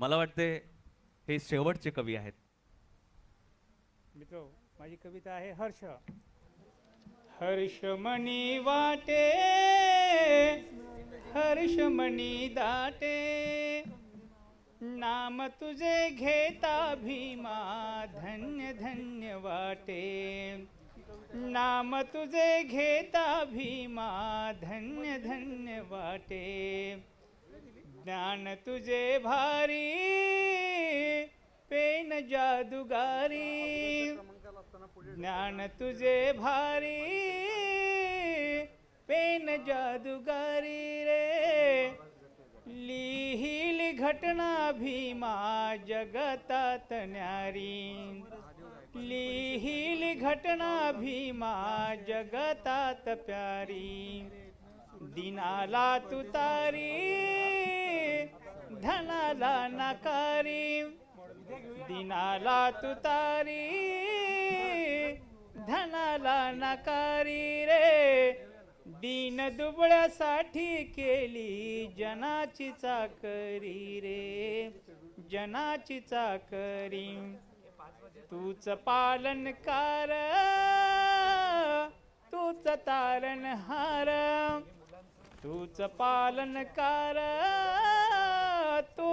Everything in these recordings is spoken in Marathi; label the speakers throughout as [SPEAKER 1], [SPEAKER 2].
[SPEAKER 1] मला वाटते हे शेवटचे कवी आहेत.
[SPEAKER 2] मित्र माझी कविता आहे हर्ष. हर्षमणी वाटे हर्षमणी दाटे. नाम तुझे घेता भीमा धन्य धन्य वाटे. नाम तुझे घेता भीमा धन्य धन्य वाटे. ज्ञान तुझे भारी पेन जादूगारी. ज्ञान तुझे भारी पेन जादूगारी रे. लिहिल घटना भीमा जगतात न्यारी. लिहिल घटना भीमा जगतात प्यारी. दिनाला तुतारी धनाला नकारी दिनाला तुतारी. धनाला नकारी रे दीन दुबळ्यासाठी केली जनाची चाकरी रे. जनाची चाकरी तूच पालनकार तूच तारणहार तूच पालनकार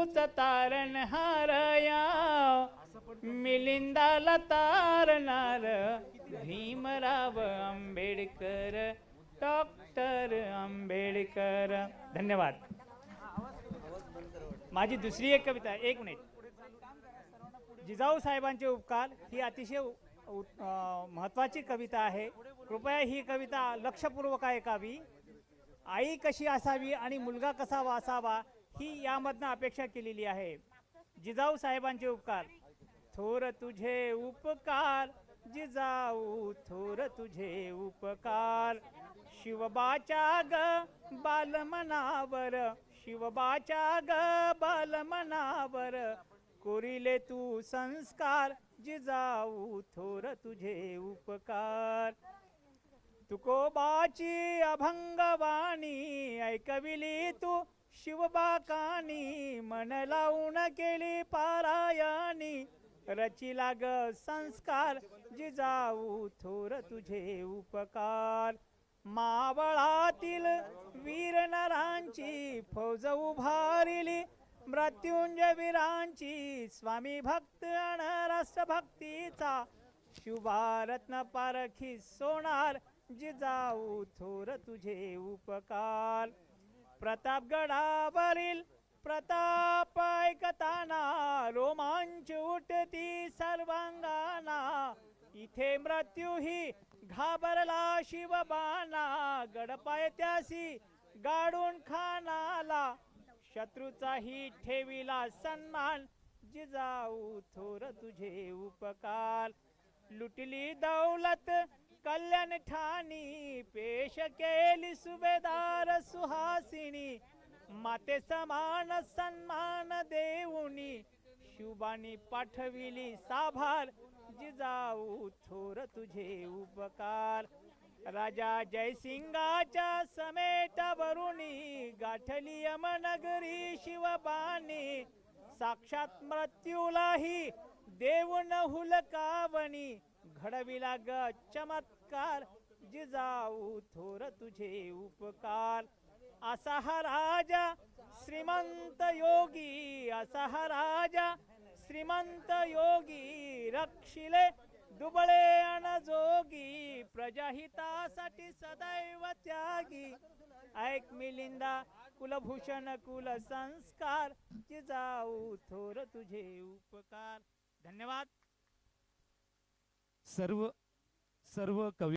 [SPEAKER 2] तूच तारणहार या मिलिंदाला तारणार भीमराव आंबेडकर डॉक्टर आंबेडकर. धन्यवाद. माझी दुसरी एक कविता. एक मिनिट. जिजाऊ साहेबांचे उपकार ही अतिशय महत्त्वाची कविता आहे. कृपया ही कविता लक्षपूर्वक ऐकावी. आई कशी असावी आणि मुलगा कसा असावा ही यामधनं अपेक्षा केलेली आहे. जिजाऊ साहेबांचे उपकार. थोर तुझे उपकार. जिजाऊ थोर तुझे उपकार. शिवबाच्या ग बालमनावर. शिवबाच्या ग बालमनावर. कोरिले तू संस्कार. जिजाऊ थोर तुझे उपकार. तुकोबाची अभंगवाणी ऐकविली तू. शिवबाकानी मन लावून केली पारायणी रची लाग संस्कार जिजाऊ थोर तुझे उपकार. मावळातील वीर नरांची फौज उभारिली. मृत्युंजय वीरांची स्वामी भक्त अण राष्ट्रभक्तीचा शुभारत्न पारखी सोनार जिजाऊ थोर तुझे उपकार. प्रतापगडावरील प्रताप ऐकताना रोमांच उठती सर्वांगाना. इथे मृत्यू ही घाबरला शिवबाना गडपायत्यासी गाडून खानाला. शत्रूचाही ठेविला सन्मान. जिजाऊ थोर तुझे उपकार. लुटली दौलत कल्याण ठाणी पेश केली सुभेदार सुहासिनी माते समान सन्मान देऊनी शुभानी पाठविली साभार जिजाऊ थोर तुझे उपकार. राजा जयसिंगाच्या समेटावरुणी गाठली यमनगरी शिवबानी साक्षात मृत्यूलाही देऊन हुलकावणी घडविला ग चमत्कार. जिजाऊ थोर तुझे उपकार. असा हा राजा श्रीमंत योगी. असा हा राजा श्रीमंत योगी. रक्षिले दुबळे अनजोगी प्रजाहितासाठी सदैव त्यागी. ऐक मिलिंदा कुलभूषण कुल संस्कार. जिजाऊ थोर तुझे उपकार. धन्यवाद.
[SPEAKER 3] सर्व सर्व कवी